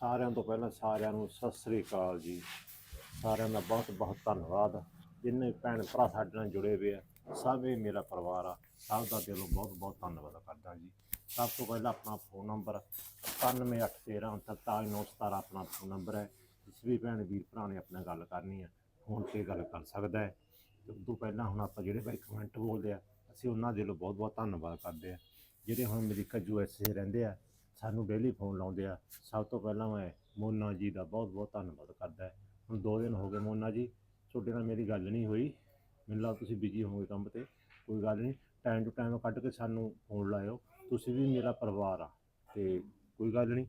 ਸਾਰਿਆਂ ਤੋਂ ਪਹਿਲਾਂ ਸਾਰਿਆਂ ਨੂੰ ਸਤਿ ਸ੍ਰੀ ਅਕਾਲ ਜੀ। ਸਾਰਿਆਂ ਦਾ ਬਹੁਤ ਬਹੁਤ ਧੰਨਵਾਦ। ਜਿੰਨੇ ਭੈਣ ਭਰਾ ਸਾਡੇ ਨਾਲ ਜੁੜੇ ਹੋਏ ਆ, ਸਭ ਇਹ ਮੇਰਾ ਪਰਿਵਾਰ ਆ। ਸਭ ਦਾ ਦਿਲੋਂ ਬਹੁਤ ਬਹੁਤ ਧੰਨਵਾਦ ਕਰਦਾ ਜੀ। ਸਭ ਤੋਂ ਪਹਿਲਾਂ ਆਪਣਾ ਫੋਨ ਨੰਬਰ 9881434917 ਆਪਣਾ ਫੋਨ ਨੰਬਰ ਹੈ। ਜਿਸ ਵੀ ਭੈਣ ਵੀਰ ਭਰਾ ਨੇ ਆਪਣਾ ਗੱਲ ਕਰਨੀ ਹੈ ਫੋਨ ਤੇ ਗੱਲ ਕਰ ਸਕਦਾ ਹੈ। ਤੇ ਤੋਂ ਪਹਿਲਾਂ ਹੁਣ ਆਪਾਂ ਜਿਹੜੇ ਭਾਈ ਕਮੈਂਟ ਬੋਲਦੇ ਆ, ਅਸੀਂ ਉਹਨਾਂ ਦਿਲੋਂ ਬਹੁਤ ਬਹੁਤ ਧੰਨਵਾਦ ਕਰਦੇ ਆ। ਜਿਹੜੇ ਹੁਣ ਅਮਰੀਕਾ ਯੂ ਐਸ ਏ ਰਹਿੰਦੇ ਆ ਸਾਨੂੰ ਡੇਲੀ ਫੋਨ ਲਾਉਂਦੇ ਆ। ਸਭ ਤੋਂ ਪਹਿਲਾਂ ਮੈਂ ਮੋਨਾ ਜੀ ਦਾ ਬਹੁਤ ਬਹੁਤ ਧੰਨਵਾਦ ਕਰਦਾ ਹੁਣ ਦੋ ਦਿਨ ਹੋ ਗਏ ਮੋਨਾ ਜੀ, ਤੁਹਾਡੇ ਨਾਲ ਮੇਰੀ ਗੱਲ ਨਹੀਂ ਹੋਈ। ਮੈਨੂੰ ਲੱਗਦਾ ਤੁਸੀਂ ਬਿਜ਼ੀ ਹੋਵੋਗੇ ਕੰਮ ਤੇ, ਕੋਈ ਗੱਲ ਨਹੀਂ। ਟਾਈਮ ਟੂ ਟਾਈਮ ਕੱਢ ਕੇ ਸਾਨੂੰ ਫੋਨ ਲਾਇਓ। ਤੁਸੀਂ ਵੀ ਮੇਰਾ ਪਰਿਵਾਰ ਆ, ਤੇ ਕੋਈ ਗੱਲ ਨਹੀਂ।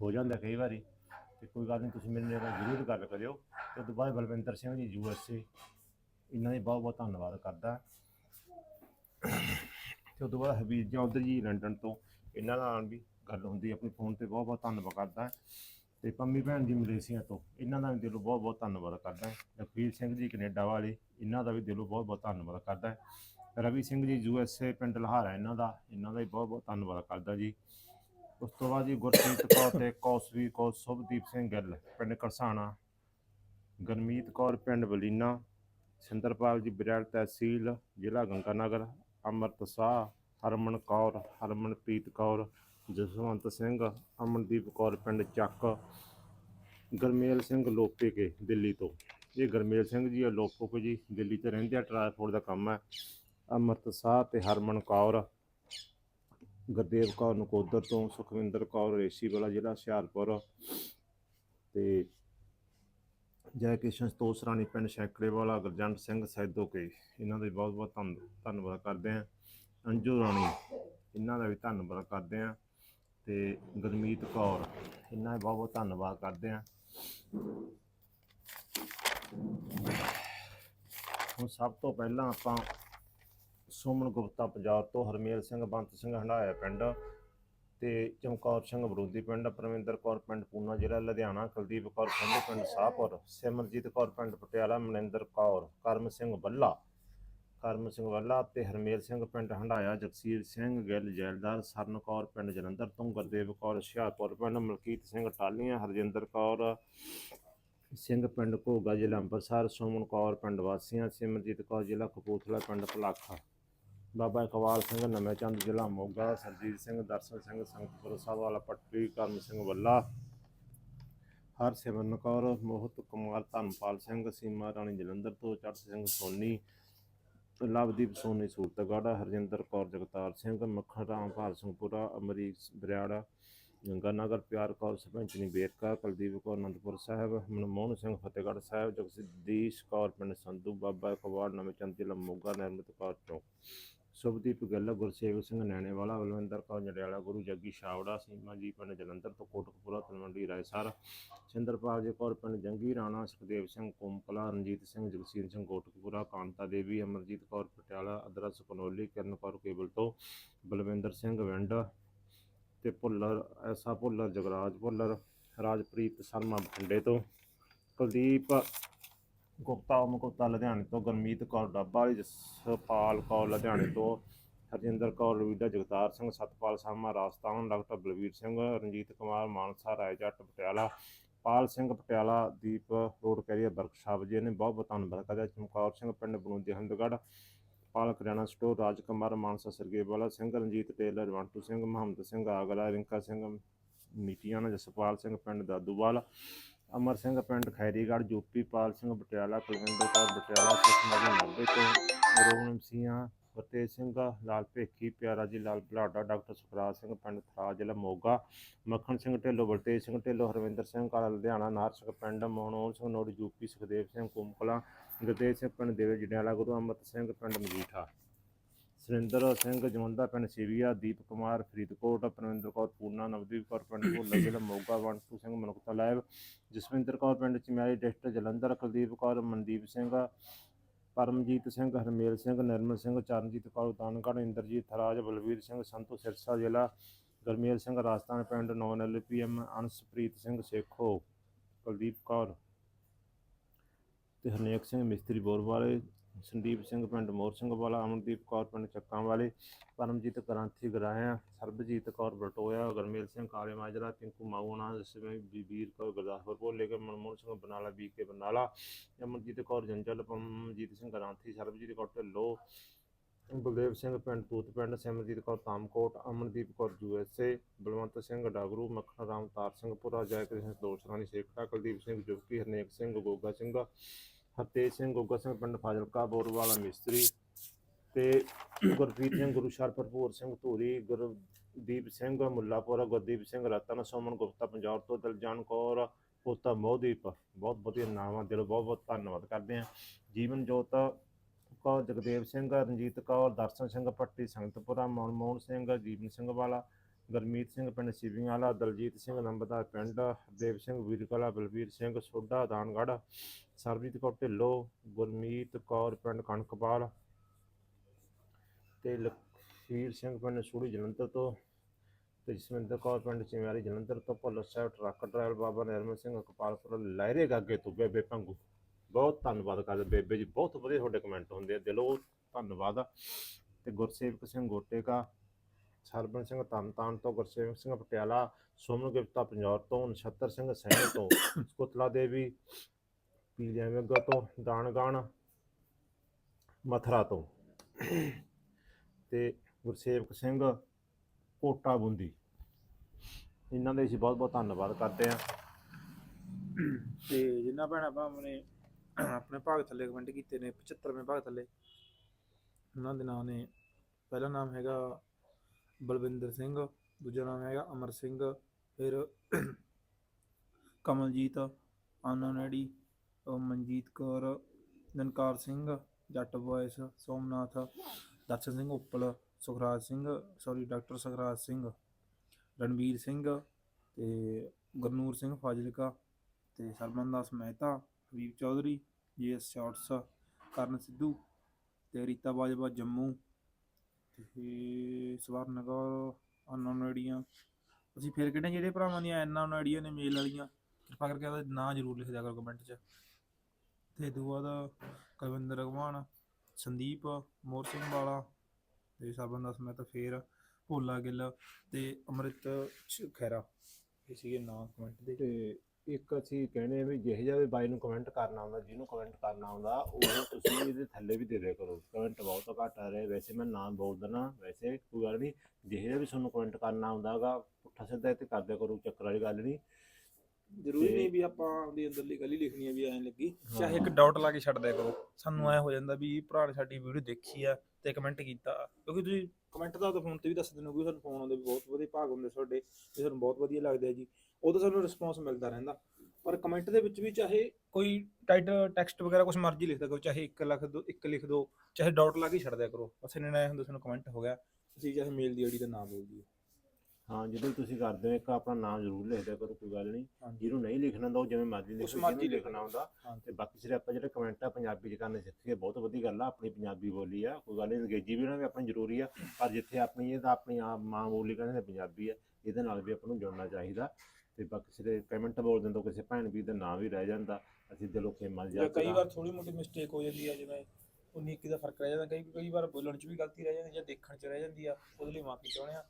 ਹੋ ਜਾਂਦਾ ਕਈ ਵਾਰੀ, ਤੇ ਕੋਈ ਗੱਲ ਨਹੀਂ, ਤੁਸੀਂ ਮੇਰੇ ਨਾਲ ਜ਼ਰੂਰ ਗੱਲ ਕਰਿਓ। ਤੇ ਉਸ ਤੋਂ ਬਾਅਦ Balwinder Singh ji U S A ਇਹਨਾਂ ਦੀ ਬਹੁਤ ਬਹੁਤ ਧੰਨਵਾਦ ਕਰਦਾ ਤੇ ਉਸ ਤੋਂ ਬਾਅਦ ਹਬੀਬ ਚੌਧਰੀ ਜੀ, ਲੰਡਨ ਤੋਂ। ਇਹਨਾਂ ਨਾਲ ਵੀ ਗੱਲ ਹੁੰਦੀ ਆਪਣੇ ਫੋਨ ਤੇ ਬਹੁਤ ਬਹੁਤ ਧੰਨਵਾਦ ਕਰਦਾ ਤੇ ਪੰਮੀ ਭੈਣ ਜੀ ਮਲੇਸ਼ੀਆ ਤੋਂ, ਇਹਨਾਂ ਦਾ ਵੀ ਦਿਲੋਂ ਬਹੁਤ ਬਹੁਤ ਧੰਨਵਾਦ ਕਰਦਾ ਲਖਵੀਰ ਸਿੰਘ ਜੀ ਕੈਨੇਡਾ ਵਾਲੇ, ਇਹਨਾਂ ਦਾ ਵੀ ਦਿਲੋਂ ਬਹੁਤ ਬਹੁਤ ਧੰਨਵਾਦ ਕਰਦਾ Ravi Singh ji U S A ਪਿੰਡ ਲਹਾਰਾ, ਇਹਨਾਂ ਦਾ ਇਹਨਾਂ ਦਾ ਵੀ ਬਹੁਤ ਬਹੁਤ ਧੰਨਵਾਦ ਕਰਦਾ ਜੀ। ਉਸ ਤੋਂ ਬਾਅਦ ਜੀ ਗੁਰਪ੍ਰੀਤ ਕੌਰ ਤੇ ਕੌਸਵੀ ਕੌਰ, ਸੁਭਦੀਪ ਸਿੰਘ ਗਿੱਲ, ਪਿੰਡ ਕਰਸਾਣਾ। ਗਰਮੀਤ ਕੌਰ, ਪਿੰਡ ਬਲੀਨਾ। ਸਿੰਦਰਪਾਲ ਜੀ ਬਰਿਆਲ ਤਹਿਸੀਲ, ਜ਼ਿਲ੍ਹਾ ਗੰਗਾਨਗਰ। ਅਮਰਤ ਸਾਹ, ਹਰਮਨ ਕੌਰ, ਹਰਮਨਪ੍ਰੀਤ ਕੌਰ ਜਸਵੰਤ ਸਿੰਘ, ਅਮਨਦੀਪ ਕੌਰ, ਪਿੰਡ ਚੱਕ, ਗਰਮੇਲ ਸਿੰਘ ਲੋਪੇਕੇ, ਦਿੱਲੀ ਤੋਂ। ਇਹ ਗਰਮੇਲ ਸਿੰਘ ਜੀ ਆ ਲੋਪੋ ਜੀ, ਦਿੱਲੀ 'ਚ ਰਹਿੰਦੇ ਆ ਟਰਾਂਸਪੋਰਟ ਦਾ ਕੰਮ ਹੈ। ਅਮਰਤ ਸਾਹ ਤੇ ਹਰਮਨ ਕੌਰ, ਗੁਰਦੇਵ ਕੌਰ ਨਕੋਦਰ ਤੋਂ, ਸੁਖਵਿੰਦਰ ਕੌਰ ਰੇਸ਼ੀ ਵਾਲਾ ਜ਼ਿਲ੍ਹਾ ਹੁਸ਼ਿਆਰਪੁਰ ਤੇ ਜੈ ਕਿਸ਼ਨ ਸੰਤੋਸ਼ ਰਾਣੀ ਪਿੰਡ ਸ਼ੈਕੜੇ ਵਾਲਾ ਗੁਰਜੰਟ ਸਿੰਘ ਸੈਦੋ ਕੇ। ਇਹਨਾਂ ਦਾ ਬਹੁਤ ਬਹੁਤ ਧੰਨ ਧੰਨਵਾਦ ਕਰਦੇ ਹਾਂ। ਅੰਜੂ ਰਾਣੀ, ਇਹਨਾਂ ਦਾ ਵੀ ਧੰਨਵਾਦ ਕਰਦੇ ਹਾਂ। ਤੇ ਗੁਰਮੀਤ ਕੌਰ ਇਹਨਾਂ ਦਾ ਬਹੁਤ ਬਹੁਤ ਧੰਨਵਾਦ ਕਰਦੇ ਹਾਂ। ਹੁਣ ਸਭ ਤੋਂ ਪਹਿਲਾਂ ਆਪਾਂ ਸੁਮਨ ਗੁਪਤਾ ਪੰਜਾਬ ਤੋਂ ਹਰਮੇਲ ਸਿੰਘ, ਬੰਤ ਸਿੰਘ ਹੰਡਾਇਆ ਪਿੰਡ ਤੇ ਚਮਕੌਰ ਸਿੰਘ ਬਰੂਦੀ ਪਿੰਡ, ਪਰਮਿੰਦਰ ਕੌਰ ਪਿੰਡ ਪੂਨਾ ਜ਼ਿਲ੍ਹਾ ਲੁਧਿਆਣਾ, ਕੁਲਦੀਪ ਕੌਰ ਸੰਧੂ ਪਿੰਡ ਸਾਹਪੁਰ, ਸਿਮਰਜੀਤ ਕੌਰ ਪਿੰਡ ਪਟਿਆਲਾ, ਮਨਿੰਦਰ ਕੌਰ, ਕਰਮ ਸਿੰਘ ਬੱਲਾ ਕਰਮ ਸਿੰਘ ਬੱਲਾ ਤੇ ਹਰਮੇਲ ਸਿੰਘ, ਪਿੰਡ ਹੰਡਾਇਆ, ਜਗਸੀਰ ਸਿੰਘ, ਗਿੱਲ ਜੈਲਦਾਰ, ਸਰਨ ਕੌਰ, ਪਿੰਡ ਜਲੰਧਰ ਤੋਂ ਗੁਰਦੇਵ ਕੌਰ, ਹੁਸ਼ਿਆਰਪੁਰ ਪਿੰਡ, ਮਲਕੀਤ ਸਿੰਘ ਟਾਲੀਆਂ, ਹਰਜਿੰਦਰ ਕੌਰ ਸਿੰਘ ਪਿੰਡ ਘੋਗਾ ਜ਼ਿਲ੍ਹਾ ਅੰਮ੍ਰਿਤਸਰ ਸੋਮਨ ਕੌਰ ਪਿੰਡ ਵਾਸੀਆਂ, ਸਿਮਰਜੀਤ ਕੌਰ ਜ਼ਿਲ੍ਹਾ ਕਪੂਰਥਲਾ ਪਿੰਡ ਭਲਾਖਾ। ਬਾਬਾ ਇਕਬਾਲ ਸਿੰਘ, ਨਵੇਂ ਚੰਦ ਜ਼ਿਲ੍ਹਾ ਮੋਗਾ, ਸਰਜੀਤ ਸਿੰਘ, ਦਰਸ਼ਨ ਸਿੰਘ, ਸੰਗਤਪੁਰ ਸਾਹਿਬ ਵਾਲਾ, ਪੱਟੀ, ਕਰਮ ਸਿੰਘ ਵੱਲਾ, ਹਰਸਿਮਰਨ ਕੌਰ, ਮੋਹਤ ਕੁਮਾਰ ਧਨਪਾਲ ਸਿੰਘ, ਸੀਮਾ ਰਾਣੀ ਜਲੰਧਰ ਤੋਂ ਚੜ੍ਹ ਸਿੰਘ ਸੋਨੀ ਲਵਦੀਪ ਸੋਨੀ ਸੂਰਤਗੜ੍ਹ ਹਰਜਿੰਦਰ ਕੌਰ, ਜਗਤਾਰ ਸਿੰਘ, ਮੱਖਣ ਰਾਮ ਭਾਲ ਸਿੰਘਪੁਰਾ ਅਮਰੀਕ ਬਰਿਆੜਾ, ਗੰਗਾਨਗਰ, ਪਿਆਰ ਕੌਰ ਸਰਪੰਚਨੀ ਬੇਰਕਾ ਕੁਲਦੀਪ ਕੌਰ, ਅਨੰਦਪੁਰ ਸਾਹਿਬ, ਮਨਮੋਹਨ ਸਿੰਘ, ਫਤਿਹਗੜ੍ਹ ਸਾਹਿਬ, ਜਗਦੀਸ਼ ਕੌਰ, ਪਿੰਡ ਸੰਧੂ, ਬਾਬਾ ਕਵਾੜ, ਨਵੇਂ ਚੰਦ ਜ਼ਿਲ੍ਹਾ ਮੋਗਾ, ਨਿਰਮਿਤ ਕੌਰ, ਚੌਂਕ। ਸੁਭਦੀਪ ਗਿੱਲ, ਗੁਰਸੇਵਕ ਸਿੰਘ ਨੈਣੇਵਾਲਾ, ਬਲਵਿੰਦਰ ਕੌਰ ਜੜਿਆਲਾ ਗੁਰੂ ਜੱਗੀ ਛਾਵੜਾ ਸੀਮਾ ਜੀ, ਪਿੰਡ ਜਲੰਧਰ ਤੋਂ ਕੋਟਕਪੂਰਾ, ਤਲਵੰਡੀ ਰਾਏਸਰ, ਸਿੰਦਰਪਾਲ ਜੀ ਕੌਰ, ਪਿੰਡ ਜੰਗੀ ਰਾਣਾ, ਸੁਖਦੇਵ ਸਿੰਘ ਕੋਮਕਲਾ, ਰਣਜੀਤ ਸਿੰਘ, ਜਗਸੀਰ ਸਿੰਘ ਕੋਟਕਪੂਰਾ, ਕਾਂਤਾ ਦੇਵੀ, ਅਮਰਜੀਤ ਕੌਰ ਪਟਿਆਲਾ, ਅਦਰਸ ਕਨੋਲੀ ਕਿਰਨ ਕੌਰ ਕੇਬਲ ਤੋਂ, ਬਲਵਿੰਦਰ ਸਿੰਘ ਵਿੰਡ ਤੇ ਭੁੱਲਰ, ਐਸਾ ਭੁੱਲਰ, ਜਗਰਾਜ ਭੁੱਲਰ, ਰਾਜਪ੍ਰੀਤ ਸ਼ਰਮਾ ਬਠਿੰਡੇ ਤੋਂ, ਕੁਲਦੀਪ ਗੁਪਤਾ ਓਮ ਲੁਧਿਆਣੇ ਤੋਂ, ਗੁਰਮੀਤ ਕੌਰ ਡੱਬਾ ਵਾਲੀ, ਜਸਪਾਲ ਕੌਰ ਲੁਧਿਆਣੇ ਤੋਂ, ਹਰਜਿੰਦਰ ਕੌਰ ਰਵੀਡਾ Jagtar Singh, Satpal Sharma, Rajasthan, doctor Balvir Singh, Ranjit Kumar, Mansa, ਰਾਏਜੱਟ, Patiala, Pal Singh, Patiala, Deep road carrier workshop ji ਨੇ ਬਹੁਤ ਬਹੁਤ ਧੰਨਵਾਦ ਕਰਦਾ ਚਮਕੌਰ ਸਿੰਘ, ਪਿੰਡ ਬਨੂੰਦੀ ਹੰਦਗੜ੍ਹ, ਪਾਲ ਕਰਿਆਣਾ ਸਟੋਰ ਰਾਜ ਕੁਮਾਰ ਮਾਨਸਾ ਸਰਗੇਵਾਲਾ ਸਿੰਘ, ਰਣਜੀਤ ਟੇਲਰ, ਵੰਟੂ ਸਿੰਘ ਮੁਹੰਮਦ ਸਿੰਘ, ਆਗਲਾ ਰਿੰਕਾ ਸਿੰਘ, ਮੀਟੀਆਣਾ, ਜਸਪਾਲ ਸਿੰਘ, ਪਿੰਡ ਦਾਦੂਵਾਲ ਅਮਰ ਸਿੰਘ ਪਿੰਡ ਖੈਰੀਗੜ੍ਹ ਯੂਪੀ ਪਾਲ ਸਿੰਘ ਪਟਿਆਲਾ ਕੁਲਵਿੰਦਰ ਕੌਰ ਪਟਿਆਲਾ ਸੁਖਮਾ ਜੀ ਨਾਭੇ ਤੋਂ ਰੋਹਨ ਮਸੀਹਾਂ ਫਤਿਹ ਸਿੰਘ, ਲਾਲ ਭੇਖੀ, ਪਿਆਰਾ ਜੀ ਲਾਲ ਬਲਾਡਾ ਡਾਕਟਰ ਸੁਖਰਾਜ ਸਿੰਘ, ਪਿੰਡ ਥਰਾ ਜ਼ਿਲ੍ਹਾ ਮੋਗਾ, ਮੱਖਣ ਸਿੰਘ ਢਿੱਲੋਂ, ਬਲਤੇਜ ਸਿੰਘ ਢਿੱਲੋਂ, ਹਰਵਿੰਦਰ ਸਿੰਘ ਕਾਲਾ, ਲੁਧਿਆਣਾ ਨਾਰ ਸਿੰਘ ਪਿੰਡ ਮਨੋਹਰ ਸਿੰਘ ਨੋੜ ਯੂਪੀ ਸੁਖਦੇਵ ਸਿੰਘ ਕੁੰਮਕਲਾ ਗੁਰਤੇਜ ਸਿੰਘ, ਪਿੰਡ ਦੇਵੇ ਜੜਿਆਲਾ ਗੁਰੂ ਅਮਰਤ ਸਿੰਘ, ਪਿੰਡ ਮਜੀਠਾ। ਸੁਰਿੰਦਰ ਸਿੰਘ ਜਮੰਦਾ ਪਿੰਡ ਸਿਵੀਆ ਦੀਪ ਕੁਮਾਰ ਫਰੀਦਕੋਟ ਪਰਮਿੰਦਰ ਕੌਰ ਪੂਨਾ ਨਵਦੀਪ ਕੌਰ ਪਿੰਡ ਭੋਲਾ ਜ਼ਿਲ੍ਹਾ ਮੋਗਾ ਵੰਟੂ ਸਿੰਘ ਮਨੁੱਖਤਾ ਲਾਇਬ ਜਸਵਿੰਦਰ ਕੌਰ ਪਿੰਡ ਚਮਿਆਰੀ ਡਿਸਟ੍ਰਿਕਟ ਜਲੰਧਰ ਕੁਲਦੀਪ ਕੌਰ ਮਨਦੀਪ ਸਿੰਘ ਪਰਮਜੀਤ ਸਿੰਘ ਹਰਮੇਲ ਸਿੰਘ ਨਿਰਮਲ ਸਿੰਘ ਚਰਨਜੀਤ ਕੌਰ ਦਾਨਗੜ੍ਹ ਇੰਦਰਜੀਤ ਥਰਾਜ ਬਲਵੀਰ ਸਿੰਘ ਸੰਤੂ ਸਿਰਸਾ ਜ਼ਿਲ੍ਹਾ ਗਰਮੇਲ ਸਿੰਘ ਰਾਜਸਥਾਨ ਪਿੰਡ ਨੌਨ ਐਲਪੀਐਮ ਅਨਸਪ੍ਰੀਤ ਸਿੰਘ ਸੇਖੋ ਕੁਲਦੀਪ ਕੌਰ ਤੇ ਹਰਨੇਕ ਸਿੰਘ ਮਿਸਤਰੀ ਬੋਰ ਵਾਲੇ ਸੰਦੀਪ ਸਿੰਘ ਪਿੰਡ ਮੋਰ ਸਿੰਘ ਵਾਲਾ ਅਮਨਦੀਪ ਕੌਰ ਪਿੰਡ ਚੱਕਾਂ ਵਾਲੇ ਪਰਮਜੀਤ ਕ੍ਰਾਂਤੀ ਗਰਾਇਆ ਸਰਬਜੀਤ ਕੌਰ ਬਟੋਇਆ ਗਰਮੇਲ ਸਿੰਘ ਕਾਲੇ ਮਾਜਰਾ ਟਿੰਕੂ ਮਾਊਣਾ ਜਿਸਵੇਂ ਬੀਬੀਰ ਕੌਰ ਗੁਰਦਾਸਪੁਰ ਭੋਲੇ ਕੇ ਮਨਮੋਹਨ ਸਿੰਘ ਬਨਾਲਾ ਬੀਕੇ ਬਨਾਲਾ ਅਮਨਜੀਤ ਕੌਰ ਜੰਜਲ ਪਰਮਜੀਤ ਸਿੰਘ ਗ੍ਰਾਂਥੀ ਸਰਬਜੀਤ ਕੌਰ ਢਿੱਲੋਂ ਬਲਦੇਵ ਸਿੰਘ ਪਿੰਡ ਤੂਤ ਪਿੰਡ ਸਿਮਰਜੀਤ ਕੌਰ ਤਾਮਕੋਟ ਅਮਨਦੀਪ ਕੌਰ ਯੂਐਸਏ ਬਲਵੰਤ ਸਿੰਘ ਡਾਗਰੂ ਮੱਖਣ ਰਾਮ ਤਾਰ ਸਿੰਘ ਪੁਰਾ ਜੈ ਕ੍ਰਿਸ਼ਨ ਦੋਸ਼ਰਾਨੀ ਸੇਖੜਾ ਕੁਲਦੀਪ ਸਿੰਘ ਜੁਗਤੀ ਹਰਨੇਕ ਸਿੰਘ ਗੋਗਾ ਸਿੰਘ ਹਰਤੇਜ ਸਿੰਘ, ਗੋਗਾ ਸਿੰਘ ਪਿੰਡ ਫਾਜ਼ਿਲਕਾ, ਬੋਰਵਾਲਾ ਮਿਸਤਰੀ ਤੇ ਗੁਰਪ੍ਰੀਤ ਸਿੰਘ ਗੁਰੂਸ਼ਰ ਭਰਪੂਰ ਸਿੰਘ, ਧੂਰੀ, ਗੁਰਦੀਪ ਸਿੰਘ, ਮੁੱਲਾਪੁਰਾ, ਗੁਰਦੀਪ ਸਿੰਘ, ਰਤਨ, ਸੋਮਨ ਗੁਪਤਾ ਪੰਜਾਬ ਤੋਂ ਦਿਲਜਾਨ ਕੌਰ, ਪੋਤਾ ਮੋਹਦੀਪ ਬਹੁਤ ਵਧੀਆ ਨਾਮ ਆ, ਦਿਲੋਂ ਬਹੁਤ ਬਹੁਤ ਧੰਨਵਾਦ ਕਰਦੇ ਹਾਂ। ਜੀਵਨ ਜੋਤ ਕੌਰ, ਜਗਦੇਵ ਸਿੰਘ, ਰਣਜੀਤ ਕੌਰ, ਦਰਸ਼ਨ ਸਿੰਘ ਪੱਟੀ ਸੰਗਤਪੁਰਾ ਮਨਮੋਹਨ ਸਿੰਘ, ਜੀਵਨ ਸਿੰਘ ਵਾਲਾ, ਗਰਮੀਤ ਸਿੰਘ, ਪਿੰਡ ਸਿਵਿਆਂ ਵਾਲਾ, ਦਲਜੀਤ ਸਿੰਘ ਨੰਬਰਦਾਰ ਪਿੰਡ, ਹਰਦੇਵ ਸਿੰਘ, ਵੀਰਕਲਾ ਬਲਵੀਰ ਸਿੰਘ, ਸੋਢਾ, ਦਾਨਗੜ੍ਹ ਸਰਬਜੀਤ ਕੌਰ ਢਿੱਲੋਂ, ਗੁਰਮੀਤ ਕੌਰ ਪਿੰਡ ਕਣਕਪਾਲ ਤੇ ਲਖੀਰ ਸਿੰਘ ਪਿੰਡ ਸੂੜੀ ਜਲੰਧਰ ਤੋਂ ਤੇ ਜਸਵਿੰਦਰ ਕੌਰ ਪਿੰਡ ਚਿਮਿਆਰੀ ਜਲੰਧਰ ਤੋਂ ਭੁੱਲਰ ਸਾਹਿਬ ਟਰੱਕ ਡਰਾਈਵਰ ਬਾਬਾ ਨਿਰਮਲ ਸਿੰਘ ਕਪਾਲਪੁਰ ਲਹਿਰੇ ਗਾਗੇ ਤੋਂ ਬੇਬੇ ਭੰਗੂ ਬਹੁਤ ਧੰਨਵਾਦ ਕਰਦੇ ਬੇਬੇ ਜੀ, ਬਹੁਤ ਵਧੀਆ ਤੁਹਾਡੇ ਕਮੈਂਟ ਹੁੰਦੇ ਆ, ਦਿਲੋਂ ਧੰਨਵਾਦ ਆ। ਤੇ ਗੁਰਸੇਵਕ ਸਿੰਘ ਗੋਟੇਕਾ ਸਰਬਨ ਸਿੰਘ ਤਰਨਤਾਰਨ ਤੋਂ, ਗੁਰਸੇਵਕ ਸਿੰਘ ਪਟਿਆਲਾ, ਸੋਮਨ ਗੁਪਤਾ ਪੰਜਾਬ ਤੋਂ, ਨਛੱਤਰ ਸਿੰਘ ਸਹਿਣ ਤੋਂ ਕੁਤਲਾ ਦੇਵੀ ਪੀਲਿਆਂ ਵਿੰਗਾ ਤੋਂ ਦਾਨਗਾਨ ਮਥਰਾ ਤੋਂ। ਤੇ ਗੁਰਸੇਵਕ ਸਿੰਘ ਕੋਟਾ ਬੁੰਦੀ। ਇਹਨਾਂ ਦੇ ਅਸੀਂ ਬਹੁਤ ਬਹੁਤ ਧੰਨਵਾਦ ਕਰਦੇ ਹਾਂ। ਤੇ ਜਿੰਨਾ ਭੈਣਾਂ ਭਾਵਾਂ ਨੇ ਆਪਣੇ ਭਾਗ ਥੱਲੇ ਕਮੈਂਟ ਕੀਤੇ ਨੇ 75ਵੇਂ ਭਾਗ ਥੱਲੇ। ਉਹਨਾਂ ਦੇ ਨਾਂ ਨੇ, ਪਹਿਲਾ ਨਾਮ ਹੈਗਾ ਬਲਵਿੰਦਰ ਸਿੰਘ, ਦੂਜਾ ਨਾਮ ਹੈਗਾ ਅਮਰ ਸਿੰਘ, ਫਿਰ ਕਮਲਜੀਤ, ਆਨਾ ਨੈੜੀ Manjeet Kaur, Nankar Singh, Jatt boys Somnath Darshan Singh Uppal, Sukhraj Singh sorry doctor Sukhraj Singh, Ranvir Singh ਤੇ ਗੁਰਨੂਰ ਸਿੰਘ ਫਾਜ਼ਿਲਕਾ ਤੇ ਸਰਮਨ ਦਾਸ ਮਹਿਤਾ, ਹਬੀਬ ਚੌਧਰੀ, ਜੀਐਸ ਸ਼ਾਰਟਸ ਕਰਨ ਸਿੱਧੂ ਤੇ ਰੀਤਾ ਬਾਜਵਾ ਜੰਮੂ ਤੇ ਸਵਰਨ ਕੌਰ ਅਨੋਨੜੀਆਂ ਅਸੀਂ ਫਿਰ ਕਿਹੜੇ ਜਿਹੜੇ ਭਰਾਵਾਂ ਦੀਆਂ ਐਨਾ ਨੜੀਆਂ ਨੇ ਮੇਲ ਵਾਲੀਆਂ? ਕਿਰਪਾ ਕਰਕੇ ਉਹਦਾ ਨਾਂ ਜ਼ਰੂਰ ਲਿਖ ਦਿਆ ਕਰੋ ਕਮੈਂਟ 'ਚ। ਤੇ ਦੂਆ ਦਾ ਕੁਲਵਿੰਦਰ ਰਘਵਾਨ, ਸੰਦੀਪ ਮੋਰ ਸਿੰਘ ਵਾਲਾ ਤੇ ਸਰਬਨ ਦਾਸ ਮਹਿਤਾ ਫੇਰ ਭੋਲਾ ਗਿੱਲ ਤੇ ਅੰਮ੍ਰਿਤ ਸ਼- ਖਹਿਰਾ। ਇਹ ਸੀਗੇ ਨਾਂ ਕਮੈਂਟ ਦੇ। ਤੇ ਇੱਕ ਅਸੀਂ ਕਹਿੰਦੇ ਵੀ ਜਿਹੇ ਜਿਹਾ ਵੀ ਬਾਈ ਨੂੰ ਕਮੈਂਟ ਕਰਨਾ ਆਉਂਦਾ, ਜਿਹਨੂੰ ਕਮੈਂਟ ਕਰਨਾ ਆਉਂਦਾ, ਉਹ ਤੁਸੀਂ ਇਹਦੇ ਥੱਲੇ ਵੀ ਦੇ ਦਿਆ ਕਰੋ। ਕਮੈਂਟ ਬਹੁਤ ਘੱਟ ਆ ਰਹੇ, ਵੈਸੇ ਮੈਂ ਨਾਮ ਬੋਲ ਦਿੰਦਾ, ਵੈਸੇ ਕੋਈ ਗੱਲ ਨਹੀਂ, ਜਿਹੇ ਜਿਹਾ ਵੀ ਤੁਹਾਨੂੰ ਕਮੈਂਟ ਕਰਨਾ ਆਉਂਦਾਗਾ ਪੁੱਠਾ ਸਿੱਧਾ ਇੱਥੇ ਕਰ ਦਿਆ ਕਰੋ, ਚੱਕਰ ਵਾਲੀ ਗੱਲ ਨਹੀਂ। ਜ਼ਰੂਰੀ ਨਹੀਂ ਵੀ ਆਪਾਂ ਆਪਦੀ ਅੰਦਰਲੀ ਗੱਲ ਹੀ ਲਿਖਣੀ ਹੈ ਵੀ ਐਂ ਲੱਗੀ। ਹਾਂ। ਚਾਹੇ ਇੱਕ ਡਾਟ ਲਾ ਕੇ ਛੱਡ ਦਿਆ ਕਰੋ। ਸਾਨੂੰ ਐ ਹੋ ਜਾਂਦਾ ਵੀ ਭਰਾ ਨੇ ਸਾਡੀ ਵੀਡੀਓ ਦੇਖੀ ਆ ਤੇ ਕਮੈਂਟ ਕੀਤਾ। ਕਿਉਂਕਿ ਤੁਸੀਂ ਕਮੈਂਟ ਦਾ ਤਾਂ ਫੋਨ ਤੇ ਵੀ ਦੱਸ ਦਿੰਦੇ ਹੋ ਕਿ ਸਾਨੂੰ ਫੋਨ ਆਉਂਦੇ ਵੀ ਬਹੁਤ ਵਧੀਆ ਭਾਗ ਹੁੰਦੇ ਤੁਹਾਡੇ ਤੇ ਸਾਨੂੰ ਬਹੁਤ ਵਧੀਆ ਲੱਗਦੇ ਆ ਜੀ। ਉਹ ਤਾਂ ਸਾਨੂੰ ਰਿਸਪੌਂਸ ਮਿਲਦਾ ਰਹਿੰਦਾ। ਪਰ ਕਮੈਂਟ ਦੇ ਵਿੱਚ ਵੀ ਚਾਹੇ ਕੋਈ ਟਾਈਟਲ ਟੈਕਸਟ ਵਗੈਰਾ ਕੁਝ ਮਰਜ਼ੀ ਲਿਖ ਦਿਆ ਕਰੋ ਚਾਹੇ ਇੱਕ ਲਿਖ ਦੋ ਇੱਕ ਲਿਖ ਦਿਓ ਚਾਹੇ ਡਾਟ ਲਾ ਕੇ ਛੱਡ ਦਿਆ ਕਰੋ। ਬਸ ਇਹਨਾਂ ਨੇ ਹੁੰਦਾ ਸਾਨੂੰ ਕਮੈਂਟ ਹੋ ਗਿਆ। ਅਸੀਂ ਚਾਹੇ ਮੇਲ ਦੀ ਆਈਡੀ ਦਾ ਨਾਮ ਬੋਲ ਦਈਏ। ਹਾਂ ਜਦੋਂ ਤੁਸੀਂ ਕਰਦੇ ਹੋ ਇੱਕ ਆਪਣਾ ਨਾਮ ਜ਼ਰੂਰ ਲਿਖ ਦਿਆ ਕਰੋ ਕੋਈ ਗੱਲ ਨਹੀਂ। ਹਾਂਜੀ। ਜਿਹਨੂੰ ਨਹੀਂ ਲਿਖਣਾ ਹੁੰਦਾ ਉਹ ਜਿਵੇਂ ਮਰਜ਼ੀ ਲਿਖੋ ਮਰਜ਼ੀ ਜਿਹਨੂੰ ਲਿਖੋ। ਲਿਖਣਾ ਹੁੰਦਾ। ਤੇ ਬਾਕੀ ਸਿਰੇ ਆਪਾਂ ਜਿਹੜੇ ਕਮੈਂਟ ਆ ਪੰਜਾਬੀ ਚ ਕਰਨੇ ਸਿੱਖੀਏ ਬਹੁਤ ਵਧੀਆ ਗੱਲ ਆ ਆਪਣੀ ਪੰਜਾਬੀ ਬੋਲੀ ਆ। ਕੋਈ ਗੱਲ ਨਹੀਂ ਅੰਗਰੇਜ਼ੀ ਵੀ ਨਾ ਵੀ ਆਪਣੀ ਜ਼ਰੂਰੀ ਆ ਪਰ ਜਿੱਥੇ ਆਪਣੀ ਇਹ ਤਾਂ ਆਪਣੀ ਆਪ ਮਾਂ ਬੋਲੀ ਕਹਿੰਦੇ ਨੇ ਪੰਜਾਬੀ ਆ ਇਹਦੇ ਨਾਲ ਵੀ ਆਪਾਂ ਨੂੰ ਜੁੜਨਾ ਚਾਹੀਦਾ। ਤੇ ਬਾਕੀ ਸਿਰੇ ਕਮੈਂਟ ਬੋਲ ਦਿੰਦੇ ਕਿਸੇ ਭੈਣ ਵੀ ਦਾ ਨਾਂ ਵੀ ਰਹਿ ਜਾਂਦਾ ਅਸੀਂ ਦਿਲੋਂ ਖੇਮਾ ਜਾਂ ਕਈ ਵਾਰ ਥੋੜੀ ਮੋਟੀ ਮਿਸਟੇਕ ਹੋ ਜਾਂਦੀ ਆ ਜਿਵੇਂ 19 ਇੱਕੀ ਦਾ ਫ਼ਰਕ ਰਹਿ ਜਾਂਦਾ ਕਈ ਕਈ ਵਾਰ ਬੋਲਣ 'ਚ ਵੀ ਗਲਤੀ ਰਹਿ ਜਾਂਦੀ ਜਾਂ ਦੇਖਣ 'ਚ ਰਹਿ ਜਾਂਦੀ ਆ ਉਹਦੇ ਲਈ ਮਾਫੀ ਚਾਹੁੰਦੇ ਆ।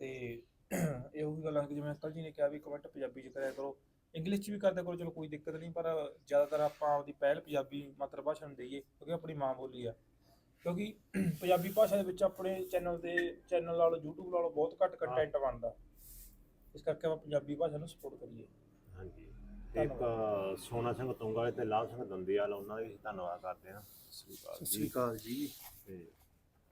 ਤੇ ਇਹ ਉਹੀ ਗੱਲ ਕਿ ਜਿਵੇਂ ਅੰਕਲ ਜੀ ਨੇ ਕਿਹਾ ਵੀ ਕਮੈਂਟ ਪੰਜਾਬੀ 'ਚ ਕਰਿਆ ਕਰੋ ਇੰਗਲਿਸ਼ 'ਚ ਵੀ ਕਰਦੇ ਕਰੋ ਚਲੋ ਕੋਈ ਦਿੱਕਤ ਨਹੀਂ ਪਰ ਜ਼ਿਆਦਾਤਰ ਆਪਾਂ ਆਪਦੀ ਪਹਿਲ ਪੰਜਾਬੀ ਮਾਤਰ ਭਾਸ਼ਾ ਨੂੰ ਦਈਏ ਕਿਉਂਕਿ ਆਪਣੀ ਮਾਂ ਬੋਲੀ ਆ। ਕਿਉਂਕਿ ਪੰਜਾਬੀ ਭਾਸ਼ਾ ਦੇ ਵਿੱਚ ਆਪਣੇ ਚੈਨਲ ਤੇ ਚੈਨਲ ਨਾਲ YouTube ਨਾਲ ਬਹੁਤ ਘੱਟ ਕੰਟੈਂਟ ਬਣਦਾ। ਇਸ ਕਰਕੇ ਆਪਾਂ ਪੰਜਾਬੀ ਭਾਸ਼ਾ ਨੂੰ ਸਪੋਰਟ ਕਰੀਏ। ਹਾਂਜੀ। ਤੇ ਇੱਕ ਸੋਨਾ ਸਿੰਘ ਤੁੰਗਾ ਤੇ ਲਾਭ ਸਿੰਘ ਦੰਦੀਵਾਲ ਉਹਨਾਂ ਦਾ ਵੀ ਧੰਨਵਾਦ ਕਰਦੇ ਹਾਂ। ਸਤਿ ਸ੍ਰੀ ਅਕਾਲ ਜੀ ਅਕਾਲ ਜੀ। ਤੇ